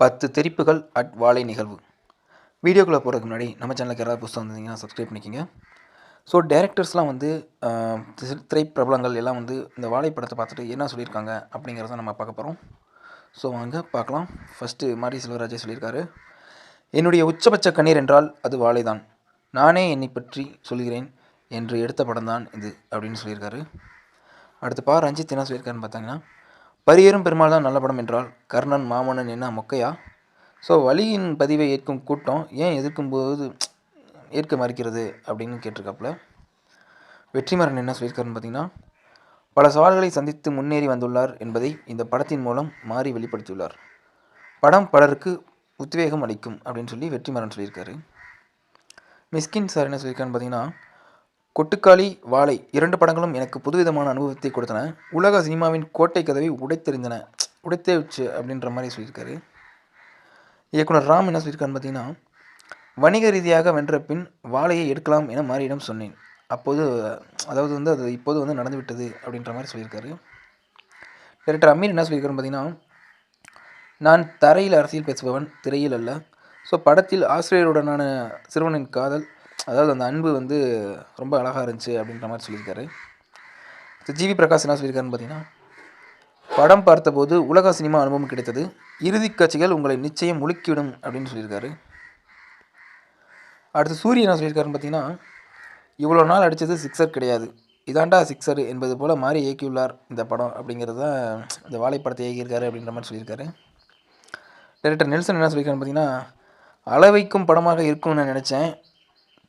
பத்து தெரிப்புகள் அட் வாழை நிகழ்வு. வீடியோக்குள்ளே போகிறதுக்கு முன்னாடி நம்ம சேனலுக்கு யாராவது புதுசாக வந்தீங்கன்னா சப்ஸ்கிரைப் பண்ணிக்கோங்க. ஸோ டேரக்டர்ஸ்லாம் வந்து திரை பிரபலங்கள் எல்லாம் வந்து இந்த வாழை படத்தை பார்த்துட்டு என்ன சொல்லியிருக்காங்க அப்படிங்கிறத நம்ம பார்க்க போகிறோம் ஸோ வாங்க பார்க்கலாம். ஃபஸ்ட்டு மாரி செல்வராஜே சொல்லியிருக்காரு. என்னுடைய உச்சபட்ச கண்ணீர் என்றால் அது வாழைதான். நானே என்னை பற்றி சொல்கிறேன் என்று எடுத்த படம் தான் இது அப்படின்னு சொல்லியிருக்காரு. அடுத்து பா ரஞ்சித் என்ன சொல்லியிருக்காருன்னு பார்த்தாங்கன்னா பரியேறும் பெருமாள் தான் நல்ல படம் என்றால் கர்ணன் மாமன்னன் என்ன மொக்கையா? ஸோ வலியின் பதிவை ஏற்கும் கூட்டம் ஏன் எதிர்க்கும்போது ஏற்க மறுக்கிறது அப்படின்னு கேட்டிருக்காப்புல. வெற்றிமாறன் என்ன சொல்லியிருக்காருன்னு பார்த்தீங்கன்னா பல சவால்களை சந்தித்து முன்னேறி வந்துள்ளார் என்பதை இந்த படத்தின் மூலம் மாறி வெளிப்படுத்தியுள்ளார். படம் பலருக்கு உத்வேகம் அளிக்கும் அப்படின்னு சொல்லி வெற்றிமாறன் சொல்லியிருக்காரு. மிஸ்கின் சார் என்ன சொல்லியிருக்காருன்னு பார்த்தீங்கன்னா கொட்டுக்காளி வாழை இரண்டு படங்களும் எனக்கு புதுவிதமான அனுபவத்தை கொடுத்தன. உலக சினிமாவின் கோட்டை கதவை உடைத்தெறிந்தன. உடைத்தே வச்சு அப்படின்ற மாதிரி சொல்லியிருக்காரு. இயக்குனர் ராம் என்ன சொல்லியிருக்காருன்னு பார்த்தீங்கன்னா வணிக ரீதியாக வென்ற பின் வாழையை எடுக்கலாம் என மாறியிடம் சொன்னேன். அப்போது அதாவது வந்து அது இப்போது வந்து நடந்துவிட்டது அப்படின்ற மாதிரி சொல்லியிருக்காரு. டேரக்டர் அமீர் என்ன சொல்லியிருக்காருன்னு பார்த்தீங்கன்னா நான் தரையில் அரசியல் பேசுபவன் திரையில் அல்ல. ஸோ படத்தில் ஆசிரியருடனான சிறுவனின் காதல் அதாவது அந்த அன்பு வந்து ரொம்ப அழகாக இருந்துச்சு அப்படின்ற மாதிரி சொல்லியிருக்காரு. ஜிவி பிரகாஷ் என்ன சொல்லியிருக்காருன்னு பார்த்தீங்கன்னா படம் பார்த்தபோது உலக சினிமா அனுபவம் கிடைத்தது. இறுதிக் காட்சிகள் உங்களை நிச்சயம் முழுக்கிவிடும் அப்படின்னு சொல்லியிருக்காரு. அடுத்து சூரியன் என்ன சொல்லியிருக்காருன்னு பார்த்தீங்கன்னா இவ்வளோ நாள் அடித்தது சிக்ஸர் கிடையாது. இதாண்டா சிக்ஸர் என்பது போல் மாறி இயக்கியுள்ளார் இந்த படம் அப்படிங்கிறது தான் இந்த வாழைப்படத்தை இயக்கியிருக்காரு அப்படின்ற மாதிரி சொல்லியிருக்காரு. டைரக்டர் நெல்சன் என்ன சொல்லியிருக்காருன்னு பார்த்தீங்கன்னா அளவைக்கும் படமாக இருக்கும்னு நான் நினச்சேன்.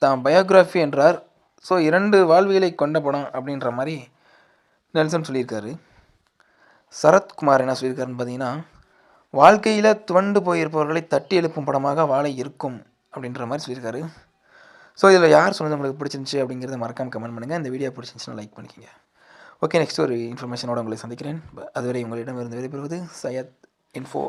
தான் பயோகிராஃபி என்றார். ஸோ இரண்டு வாழ்வியலை கொண்ட படம் அப்படின்ற மாதிரி நெல்சன் சொல்லியிருக்காரு. சரத்குமார் என்ன சொல்லியிருக்காருன்னு பார்த்தீங்கன்னா வாழ்க்கையில் துவண்டு போயிருப்பவர்களை தட்டி எழுப்பும் படமாக வாழை இருக்கும் அப்படின்ற மாதிரி சொல்லியிருக்காரு. ஸோ இதில் யார் சொன்னது உங்களுக்கு பிடிச்சிருந்துச்சி அப்படிங்கிறத மறக்காமல் கமெண்ட் பண்ணுங்கள் இந்த வீடியோ பிடிச்சிருந்துச்சுன்னா லைக் பண்ணிக்கோங்க. ஓகே நெக்ஸ்ட் ஒரு இன்ஃபர்மேஷனோட உங்களை சந்திக்கிறேன். அதுவரை உங்களிடம் இருந்து விடைபெறுவது சையத் இன்ஃபோ